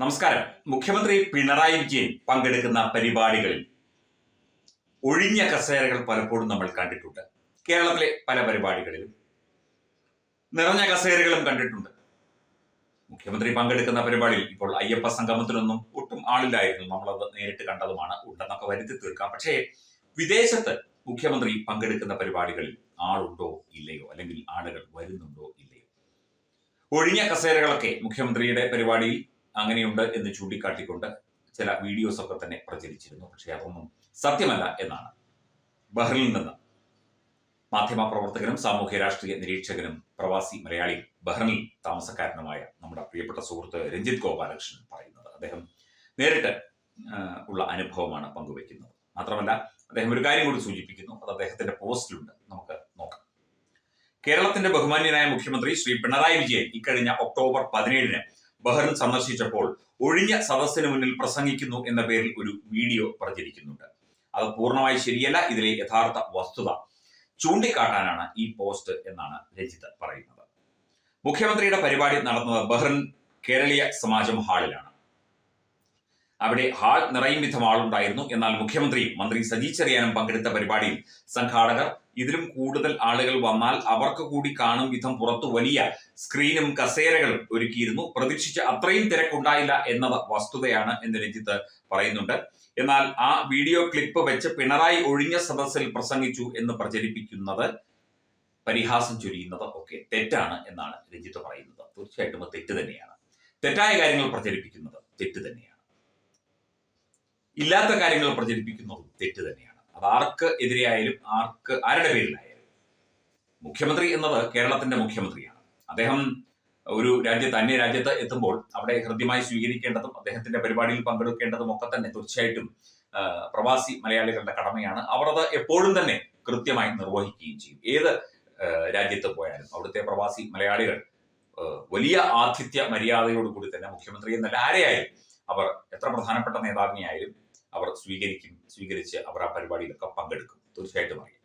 നമസ്കാരം. മുഖ്യമന്ത്രി പിണറായി വിജയൻ പങ്കെടുക്കുന്ന പരിപാടികളിൽ ഒഴിഞ്ഞ കസേരകൾ പലപ്പോഴും നമ്മൾ കണ്ടിട്ടുണ്ട്. കേരളത്തിലെ പല പരിപാടികളിലും നിറഞ്ഞ കസേരകളും കണ്ടിട്ടുണ്ട്. മുഖ്യമന്ത്രി പങ്കെടുക്കുന്ന പരിപാടിയിൽ ഇപ്പോൾ അയ്യപ്പ സംഗമത്തിനൊന്നും ഒട്ടും ആളില്ലായിരുന്നു. നമ്മളത് നേരിട്ട് കണ്ടതുമാണ്. ഉണ്ടെന്നൊക്കെ വരുത്തി തീർക്കാം. പക്ഷേ വിദേശത്ത് മുഖ്യമന്ത്രി പങ്കെടുക്കുന്ന പരിപാടികളിൽ ആളുണ്ടോ ഇല്ലയോ? അല്ലെങ്കിൽ ആളുകൾ വരുന്നുണ്ടോ ഇല്ലയോ? ഒഴിഞ്ഞ കസേരകളൊക്കെ മുഖ്യമന്ത്രിയുടെ പരിപാടിയിൽ അങ്ങനെയുണ്ട് എന്ന് ചൂണ്ടിക്കാട്ടിക്കൊണ്ട് ചില വീഡിയോസ് ഒക്കെ തന്നെ പ്രചരിച്ചിരുന്നു. പക്ഷേ അതൊന്നും സത്യമല്ല എന്നാണ്. ബഹ്റിനിൽ നിന്ന് മാധ്യമപ്രവർത്തകനും സാമൂഹ്യ രാഷ്ട്രീയ നിരീക്ഷകനും പ്രവാസി മലയാളി ബഹ്റിനിൽ താമസക്കാരനുമായ നമ്മുടെ പ്രിയപ്പെട്ട സുഹൃത്ത് രഞ്ജിത് ഗോപാലകൃഷ്ണൻ പറയുന്നത്. അദ്ദേഹം നേരിട്ട് ഉള്ള അനുഭവമാണ് പങ്കുവയ്ക്കുന്നത്. മാത്രമല്ല അദ്ദേഹം ഒരു കാര്യം കൂടി സൂചിപ്പിക്കുന്നു. അത് അദ്ദേഹത്തിന്റെ പോസ്റ്റിലുണ്ട്. നമുക്ക് നോക്കാം. കേരളത്തിന്റെ ബഹുമാന്യനായ മുഖ്യമന്ത്രി ശ്രീ പിണറായി വിജയൻ ഇക്കഴിഞ്ഞ ഒക്ടോബർ പതിനേഴിന് ബഹ്റിൻ സന്ദർശിച്ചപ്പോൾ ഒഴിഞ്ഞ സദസ്സിന് മുന്നിൽ പ്രസംഗിക്കുന്നു എന്ന പേരിൽ ഒരു വീഡിയോ പ്രചരിക്കുന്നുണ്ട്. അത് പൂർണമായി ശരിയല്ല ഇതിലെ യഥാർത്ഥ വസ്തുത ചൂണ്ടിക്കാട്ടാനാണ് ഈ പോസ്റ്റ് എന്നാണ് രജിത് പറയുന്നത്. മുഖ്യമന്ത്രിയുടെ പരിപാടി നടന്നത് ബഹ്റിൻ കേരളീയ സമാജം ഹാളിലാണ്. അവിടെ ഹാൾ നിറയും വിധം ആളുണ്ടായിരുന്നു. എന്നാൽ മുഖ്യമന്ത്രിയും മന്ത്രി സജി ചെറിയാനും പങ്കെടുത്ത പരിപാടിയിൽ സംഘാടകർ ഇതിലും കൂടുതൽ ആളുകൾ വന്നാൽ അവർക്ക് കൂടി കാണും വിധം പുറത്തു വലിയ സ്ക്രീനും കസേരകളും ഒരുക്കിയിരുന്നു. പ്രതീക്ഷിച്ച അത്രയും തിരക്കുണ്ടായില്ല എന്നത് വസ്തുതയാണ് എന്ന് രഞ്ജിത്ത് പറയുന്നുണ്ട്. എന്നാൽ ആ വീഡിയോ ക്ലിപ്പ് വെച്ച് പിണറായി ഒഴിഞ്ഞ സദസ്സിൽ പ്രസംഗിച്ചു എന്ന് പ്രചരിപ്പിക്കുന്നത് പരിഹാസം ചൊരിയുന്നത് ഒക്കെ തെറ്റാണ് എന്നാണ് രഞ്ജിത്ത് പറയുന്നത്. തീർച്ചയായിട്ടും തെറ്റ് തന്നെയാണ്. തെറ്റായ കാര്യങ്ങൾ പ്രചരിപ്പിക്കുന്നത് തെറ്റ് തന്നെയാണ്. ഇല്ലാത്ത കാര്യങ്ങൾ പ്രചരിപ്പിക്കുന്നതും തെറ്റ് തന്നെയാണ്. അത് ആർക്ക് എതിരെയായാലും ആർക്ക് ആരുടെ പേരിലായാലും. മുഖ്യമന്ത്രി എന്നത് കേരളത്തിന്റെ മുഖ്യമന്ത്രിയാണ്. അദ്ദേഹം ഒരു രാജ്യത്ത് അന്യ രാജ്യത്ത് എത്തുമ്പോൾ അവിടെ ഹൃദ്യമായി സ്വീകരിക്കേണ്ടതും അദ്ദേഹത്തിന്റെ പരിപാടിയിൽ പങ്കെടുക്കേണ്ടതും ഒക്കെ തന്നെ തീർച്ചയായിട്ടും പ്രവാസി മലയാളികളുടെ കടമയാണ്. അവർ അത് എപ്പോഴും തന്നെ കൃത്യമായി നിർവഹിക്കുകയും ചെയ്യും. ഏത് രാജ്യത്ത് പോയാലും അവിടുത്തെ പ്രവാസി മലയാളികൾ വലിയ ആതിഥ്യ മര്യാദയോടുകൂടി തന്നെ മുഖ്യമന്ത്രി എന്നല്ല ആരെയായാലും അവർ എത്ര പ്രധാനപ്പെട്ട നേതാവിനെയായാലും അവർ സ്വീകരിക്കും സ്വീകരിച്ച് അവർ ആ പരിപാടിയിലൊക്കെ പങ്കെടുക്കും. തീർച്ചയായിട്ടും അറിയാം.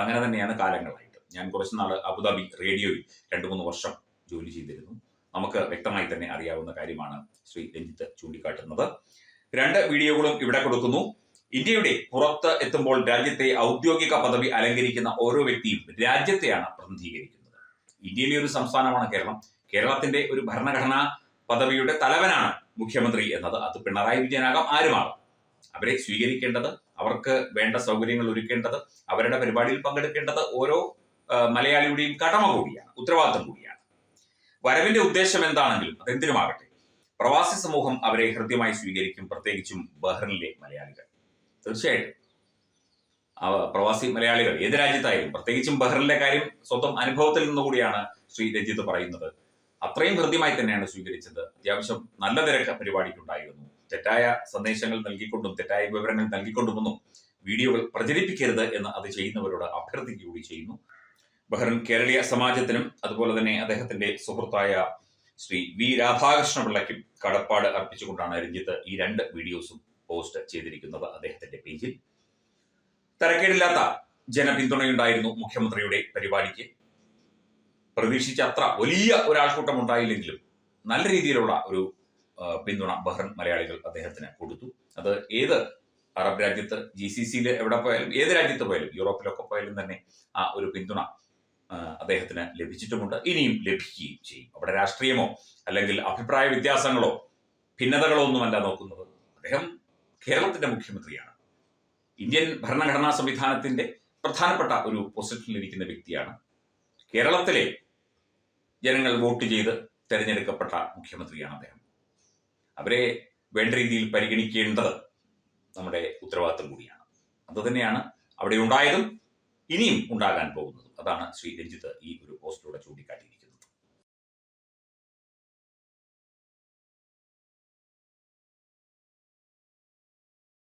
അങ്ങനെ തന്നെയാണ് കാലങ്ങളായിട്ട്. ഞാൻ കുറച്ച് നാൾ അബുദാബി റേഡിയോയിൽ രണ്ടു മൂന്ന് വർഷം ജോലി ചെയ്തിരുന്നു. നമുക്ക് വ്യക്തമായി തന്നെ അറിയാവുന്ന കാര്യമാണ് ശ്രീ രഞ്ജിത്ത് ചൂണ്ടിക്കാട്ടുന്നത്. രണ്ട് വീഡിയോകളും ഇവിടെ കൊടുക്കുന്നു. ഇന്ത്യയുടെ പുറത്ത് എത്തുമ്പോൾ രാജ്യത്തെ ഔദ്യോഗിക പദവി അലങ്കരിക്കുന്ന ഓരോ വ്യക്തിയും രാജ്യത്തെയാണ് പ്രതിനിധീകരിക്കുന്നത്. ഇന്ത്യയിലെ ഒരു സംസ്ഥാനമാണ് കേരളം. കേരളത്തിന്റെ ഒരു ഭരണഘടനാ പദവിയുടെ തലവനാണ് മുഖ്യമന്ത്രി എന്നത്. അത് പിണറായി വിജയനാകാം ആരുമാകാം. അവരെ സ്വീകരിക്കേണ്ടത് അവർക്ക് വേണ്ട സൗകര്യങ്ങൾ ഒരുക്കേണ്ടത് അവരുടെ പരിപാടിയിൽ പങ്കെടുക്കേണ്ടത് ഓരോ മലയാളിയുടെയും കടമ കൂടിയാണ് ഉത്തരവാദിത്തം കൂടിയാണ്. വരവിന്റെ ഉദ്ദേശം എന്താണെങ്കിലും അതെന്തിനുമാകട്ടെ പ്രവാസി സമൂഹം അവരെ ഹൃദ്യമായി സ്വീകരിക്കും പ്രത്യേകിച്ചും ബഹ്റിനിലെ മലയാളികൾ. തീർച്ചയായിട്ടും. പ്രവാസി മലയാളികൾ ഏത് രാജ്യത്തായാലും പ്രത്യേകിച്ചും ബഹ്റിനിലെ കാര്യം സ്വന്തം അനുഭവത്തിൽ നിന്നുകൂടിയാണ് ശ്രീ രഞ്ജിത്ത് പറയുന്നത്. അത്രയും ഹൃദ്യമായി തന്നെയാണ് സ്വീകരിച്ചത്. അത്യാവശ്യം നല്ല തിരക്ക് പരിപാടിക്കുണ്ടായിരുന്നു. തെറ്റായ സന്ദേശങ്ങൾ നൽകിക്കൊണ്ടും തെറ്റായ വിവരങ്ങൾ നൽകിക്കൊണ്ടുമൊന്നും വീഡിയോകൾ പ്രചരിപ്പിക്കരുത് എന്ന് അത് ചെയ്യുന്നവരോട് അഭ്യർത്ഥിക്കുകയൂടി ചെയ്യുന്നു. ബഹ്റിൻ കേരളീയ സമാജത്തിനും അതുപോലെ തന്നെ അദ്ദേഹത്തിന്റെ സുഹൃത്തായ ശ്രീ വി രാധാകൃഷ്ണ പിള്ളയ്ക്കും കടപ്പാട് അർപ്പിച്ചുകൊണ്ടാണ് രഞ്ജിത്ത് ഈ രണ്ട് വീഡിയോസും പോസ്റ്റ് ചെയ്തിരിക്കുന്നത് അദ്ദേഹത്തിന്റെ പേജിൽ. തരക്കേടില്ലാത്ത ജനപിന്തുണയുണ്ടായിരുന്നു മുഖ്യമന്ത്രിയുടെ പരിപാടിക്ക്. പ്രതീക്ഷിച്ച അത്ര വലിയ ഒരാൾക്കൂട്ടം ഉണ്ടായില്ലെങ്കിലും നല്ല രീതിയിലുള്ള ഒരു പിന്തുണ ബഹ്റൻ മലയാളികൾ അദ്ദേഹത്തിന് കൊടുത്തു. അത് ഏത് അറബ് രാജ്യത്ത് ജി സി സിയിൽ എവിടെ പോയാലും ഏത് രാജ്യത്ത് പോയാലും യൂറോപ്പിലൊക്കെ പോയാലും തന്നെ ആ ഒരു പിന്തുണ അദ്ദേഹത്തിന് ലഭിച്ചിട്ടുമുണ്ട്. ഇനിയും ലഭിക്കുകയും ചെയ്യും. അവിടെ രാഷ്ട്രീയമോ അല്ലെങ്കിൽ അഭിപ്രായ വ്യത്യാസങ്ങളോ ഭിന്നതകളോ ഒന്നുമല്ല നോക്കുന്നത്. അദ്ദേഹം കേരളത്തിന്റെ മുഖ്യമന്ത്രിയാണ്. ഇന്ത്യൻ ഭരണഘടനാ സംവിധാനത്തിന്റെ പ്രധാനപ്പെട്ട ഒരു പൊസിഷനിലിരിക്കുന്ന വ്യക്തിയാണ്. കേരളത്തിലെ ജനങ്ങൾ വോട്ട് ചെയ്ത് തെരഞ്ഞെടുക്കപ്പെട്ട മുഖ്യമന്ത്രിയാണ് അദ്ദേഹം. അവരെ വേണ്ട രീതിയിൽ പരിഗണിക്കേണ്ടത് നമ്മുടെ ഉത്തരവാദിത്വം കൂടിയാണ്. അതുതന്നെയാണ് അവിടെ ഉണ്ടായതും ഇനിയും ഉണ്ടാകാൻ പോകുന്നതും. അതാണ് ശ്രീ രഞ്ജിത്ത് ഈ ഒരു